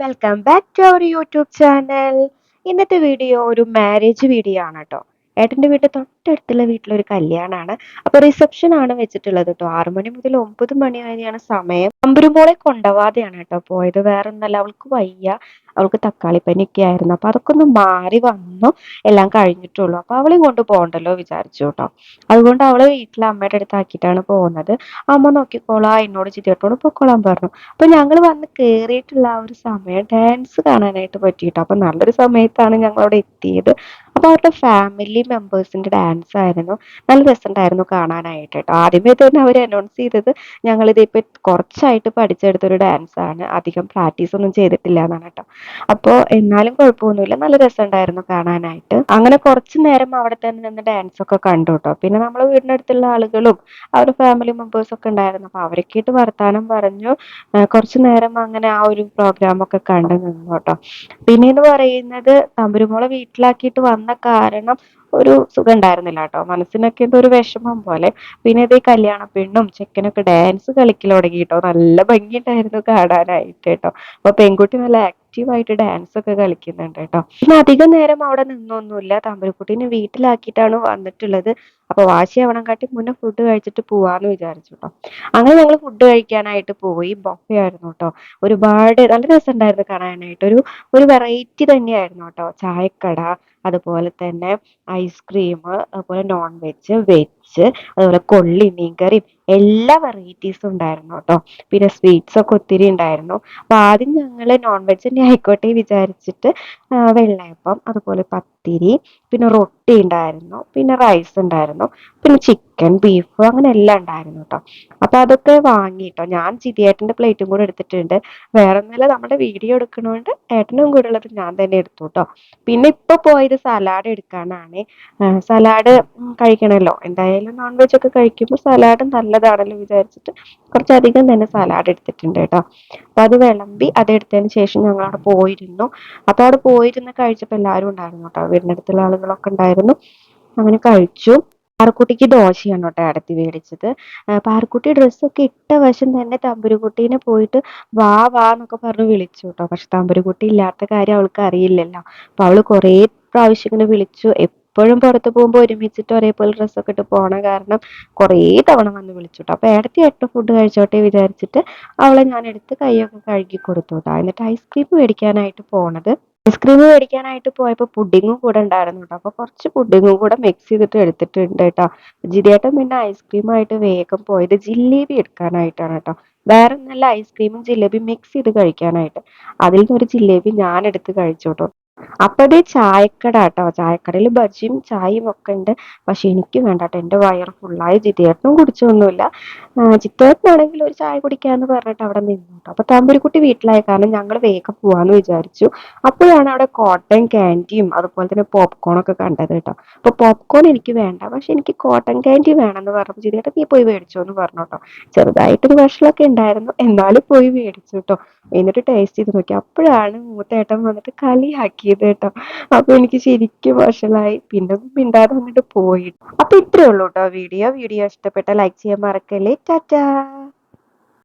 Welcome back to our YouTube channel ഇന്നത്തെ video ഒരു marriage video ആണ് കേട്ടോ ഏട്ടന്റെ വീട്ടിൽ തൊട്ടടുത്തുള്ള വീട്ടിലൊരു കല്യാണമാണ് അപ്പൊ റിസപ്ഷൻ ആണ് വെച്ചിട്ടുള്ളത് കേട്ടോ ആറു മണി മുതൽ ഒമ്പത് മണി വരെയാണ് സമയം. അമ്പരുമോളെ കൊണ്ടുപോവാതെയാണ് കേട്ടോ പോയത്. വേറെ ഒന്നല്ല അവൾക്ക് വയ്യ. അവൾക്ക് തക്കാളിപ്പനിയൊക്കെ ആയിരുന്നു. അപ്പൊ അതൊക്കെ ഒന്ന് മാറി വന്നു. എല്ലാം കഴിഞ്ഞിട്ടുള്ളൂ. അപ്പൊ അവളെയും കൊണ്ട് പോകണ്ടല്ലോ വിചാരിച്ചു കേട്ടോ. അതുകൊണ്ട് അവളെ വീട്ടിലെ അമ്മയുടെ അടുത്താക്കിയിട്ടാണ് പോകുന്നത്. അമ്മ നോക്കിക്കോളാ. എന്നോട് ചിരിയട്ടോട് പൊക്കോളാൻ പറഞ്ഞു. അപ്പൊ ഞങ്ങൾ വന്ന് കേറിയിട്ടുള്ള ആ ഒരു സമയം ഡാൻസ് കാണാനായിട്ട് പറ്റിയിട്ടോ. അപ്പൊ നല്ലൊരു സമയത്താണ് ഞങ്ങൾ അവിടെ എത്തിയത്. അപ്പൊ അവരുടെ ഫാമിലി മെമ്പേഴ്സിന്റെ ഡാൻസ് ആയിരുന്നു. നല്ല രസമുണ്ടായിരുന്നു കാണാനായിട്ട് കേട്ടോ. ആദ്യമേ തന്നെ അവർ അനൗൺസ് ചെയ്തത് ഞങ്ങൾ ഇതിപ്പോ കുറച്ചായിട്ട് പഠിച്ചെടുത്തൊരു ഡാൻസ് ആണ്. അധികം പ്രാക്ടീസ് ഒന്നും ചെയ്തിട്ടില്ല എന്നാണ് കേട്ടോ. അപ്പോൾ എന്നാലും കുഴപ്പമൊന്നുമില്ല. നല്ല രസമുണ്ടായിരുന്നു കാണാനായിട്ട്. അങ്ങനെ കുറച്ചു നേരം അവിടെ തന്നെ നിന്ന് ഡാൻസ് ഒക്കെ കണ്ടു കേട്ടോ. പിന്നെ നമ്മളെ അടുത്തുള്ള ആളുകളും അവരുടെ ഫാമിലി മെമ്പേഴ്സ് ഒക്കെ ഉണ്ടായിരുന്നു. അപ്പൊ അവരൊക്കെയായിട്ട് വർത്താനം പറഞ്ഞു. കുറച്ചു നേരം അങ്ങനെ ആ ഒരു പ്രോഗ്രാം ഒക്കെ കണ്ടു നിന്നു കേട്ടോ. പിന്നെന്ന് പറയുന്നത് തമ്പുരുമോളെ വീട്ടിലാക്കിയിട്ട് വന്ന കാരണം ഒരു സുഖം ഉണ്ടായിരുന്നില്ല കേട്ടോ. മനസ്സിനൊക്കെ എന്തോ ഒരു വിഷമം പോലെ. പിന്നെ ഇത് കല്യാണ പെണ്ണും ചെക്കനൊക്കെ ഡാൻസ് കളിക്കൽ തുടങ്ങി കേട്ടോ. നല്ല ഭംഗിയുണ്ടായിരുന്നു കാണാനായിട്ട് കേട്ടോ. അപ്പൊ പെൺകുട്ടി നല്ല ആക്റ്റീവായിട്ട് ഡാൻസ് ഒക്കെ കളിക്കുന്നുണ്ട് കേട്ടോ. പിന്നെ അധികം നേരം അവിടെ നിന്നൊന്നുമില്ല. തമ്പുരുക്കുട്ടീനെ വീട്ടിലാക്കിയിട്ടാണ് വന്നിട്ടുള്ളത്. അപ്പൊ വാശി അവണം കാട്ടി മുന്നേ ഫുഡ് കഴിച്ചിട്ട് പോവാന്ന് വിചാരിച്ചു കേട്ടോ. അങ്ങനെ ഞങ്ങൾ ഫുഡ് കഴിക്കാനായിട്ട് പോയി. ബൊഫെ ആയിരുന്നു കേട്ടോ. ഒരുപാട് നല്ല രസമുണ്ടായിരുന്നു കാണാനായിട്ട്. ഒരു ഒരു വെറൈറ്റി തന്നെയായിരുന്നു കേട്ടോ. ചായക്കട അതുപോലെ തന്നെ ഐസ്ക്രീം അതുപോലെ നോൺ വെജ് വെജ് അതുപോലെ കൊള്ളി മീൻകറിയും എല്ലാ വെറൈറ്റീസും ഉണ്ടായിരുന്നു കേട്ടോ പിന്നെ സ്വീറ്റ്സ് ഒക്കെ ഒത്തിരി ഉണ്ടായിരുന്നു. അപ്പൊ ആദ്യം ഞങ്ങൾ നോൺ വെജ് തന്നെ ആയിക്കോട്ടെ വിചാരിച്ചിട്ട് വെള്ളയപ്പം അതുപോലെ പത്തിരി പിന്നെ റൊട്ടി ഉണ്ടായിരുന്നു പിന്നെ റൈസ് ഉണ്ടായിരുന്നു പിന്നെ ചിക്കൻ ബീഫ് അങ്ങനെ എല്ലാം ഉണ്ടായിരുന്നു കേട്ടോ അപ്പൊ അതൊക്കെ വാങ്ങി കേട്ടോ ഞാൻ ചിതിയേട്ടന്റെ പ്ലേറ്റും കൂടെ എടുത്തിട്ടുണ്ട്. വേറെ ഒന്നുമില്ല നമ്മുടെ വീഡിയോ എടുക്കണോണ്ട് ഏട്ടനും കൂടെ ഉള്ളത് ഞാൻ തന്നെ എടുത്തു കേട്ടോ പിന്നെ ഇപ്പൊ പോയത് സലാഡ് എടുക്കാനാണ്. സലാഡ് കഴിക്കണല്ലോ. എന്തായാലും നോൺ വെജ് ഒക്കെ കഴിക്കുമ്പോൾ സലാഡ് നല്ലതാണല്ലോ വിചാരിച്ചിട്ട് കുറച്ചധികം തന്നെ സലാഡ് എടുത്തിട്ടുണ്ട് കേട്ടോ. അപ്പൊ അത് വിളമ്പി അത് എടുത്തതിന് ശേഷം ഞങ്ങൾ അവിടെ പോയിരുന്നു. അപ്പൊ അവിടെ പോയിരുന്ന് കഴിച്ചപ്പോൾ എല്ലാവരും ഉണ്ടായിരുന്നു കേട്ടോ. വീടിനടുത്തുള്ള ആളുകളൊക്കെ ഉണ്ടായിരുന്നു. അങ്ങനെ കഴിച്ചു. പാറക്കുട്ടിക്ക് ദോശയാണ് കേട്ടോ അടുത്ത് മേടിച്ചത്. പാറക്കുട്ടി ഡ്രസ്സൊക്കെ ഇട്ട വശം തന്നെ തമ്പുരുക്കുട്ടീനെ പോയിട്ട് വാ വാ എന്നൊക്കെ പറഞ്ഞ് വിളിച്ചു കേട്ടോ. പക്ഷെ തമ്പുരുക്കുട്ടി ഇല്ലാത്ത കാര്യം അവൾക്ക് അറിയില്ലല്ലോ. അപ്പൊ അവൾ കുറേ പ്രാവശ്യം ഇങ്ങനെ വിളിച്ചു. എപ്പോഴും പുറത്ത് പോകുമ്പോൾ ഒരുമിച്ചിട്ട് ഒരേപോലെ ഡ്രസ്സൊക്കെ ഇട്ട് പോകണം കാരണം കുറേ തവണ വന്ന് വിളിച്ചു കേട്ടോ അപ്പൊ ഇടത്തി എട്ട് ഫുഡ് കഴിച്ചോട്ടെ വിചാരിച്ചിട്ട് അവളെ ഞാൻ എടുത്ത് കൈയൊക്കെ കഴുകി കൊടുത്തു കേട്ടോ എന്നിട്ട് ഐസ്ക്രീം മേടിക്കാനായിട്ട് പോണത്. ഐസ്ക്രീം മേടിക്കാനായിട്ട് പോയപ്പോൾ പുഡിങ്ങും കൂടെ ഉണ്ടായിരുന്നു കേട്ടോ അപ്പൊ കുറച്ച് പുഡിങ്ങും കൂടെ മിക്സ് ചെയ്തിട്ട് എടുത്തിട്ടുണ്ട് കേട്ടോ ജിതേട്ടൻ പിന്നെ ഐസ്ക്രീമായിട്ട് വേഗം പോയത് ജിലേബി എടുക്കാനായിട്ടാണ് കേട്ടോ വേറെ നല്ല ഐസ്ക്രീമും ജിലേബിയും മിക്സ് ചെയ്ത് കഴിക്കാനായിട്ട്. അതിൽ നിന്ന് ഒരു ജിലേബി ഞാൻ എടുത്ത് കഴിച്ചോട്ടോ അപ്പതേ ചായക്കട കേട്ടോ ചായക്കടയിൽ ബജിയും ചായയും ഒക്കെ ഉണ്ട്. പക്ഷെ എനിക്ക് വേണ്ട കേട്ടോ എന്റെ വയറ് ഫുള്ളായി ജിതേട്ടനും കുടിച്ചൊന്നുമില്ല. ജിത്തേട്ടനാണെങ്കിൽ ഒരു ചായ കുടിക്കാന്ന് പറഞ്ഞിട്ട് അവിടെ നിന്നു കേട്ടോ. അപ്പൊ തമ്പുരിക്കുട്ടി വീട്ടിലായ കാരണം ഞങ്ങൾ വേഗം പോവാന്ന് വിചാരിച്ചു. അപ്പോഴാണ് അവിടെ കോട്ടൺ ക്യാൻഡിയും അതുപോലെ തന്നെ പോപ്കോൺ ഒക്കെ കണ്ടത് കേട്ടോ. അപ്പൊ പോപ്കോൺ എനിക്ക് വേണ്ട. പക്ഷെ എനിക്ക് കോട്ടൺ ക്യാൻഡി വേണമെന്ന് പറഞ്ഞു ജിതേട്ടൻ നീ പോയി മേടിച്ചോ എന്ന് പറഞ്ഞു കേട്ടോ. ചെറുതായിട്ടൊരു വിഷമൊക്കെ ഉണ്ടായിരുന്നു. എന്നാലും പോയി മേടിച്ചു കേട്ടോ. എന്നിട്ട് ടേസ്റ്റ് ചെയ്ത് നോക്കി. അപ്പോഴാണ് മൂത്തേട്ടൻ വന്നിട്ട് കളിയാക്കിയത് കേട്ടോ. അപ്പൊ എനിക്ക് ശരിക്കും വഷളായി. പിന്നെ മിണ്ടാതെ വന്നിട്ട് പോയി. അപ്പൊ ഇത്രേ ഉള്ളൂ കേട്ടോ വീഡിയോ. വീഡിയോ ഇഷ്ടപ്പെട്ട ലൈക്ക് ചെയ്യാൻ മറക്കല്ലേ. ടാറ്റാ.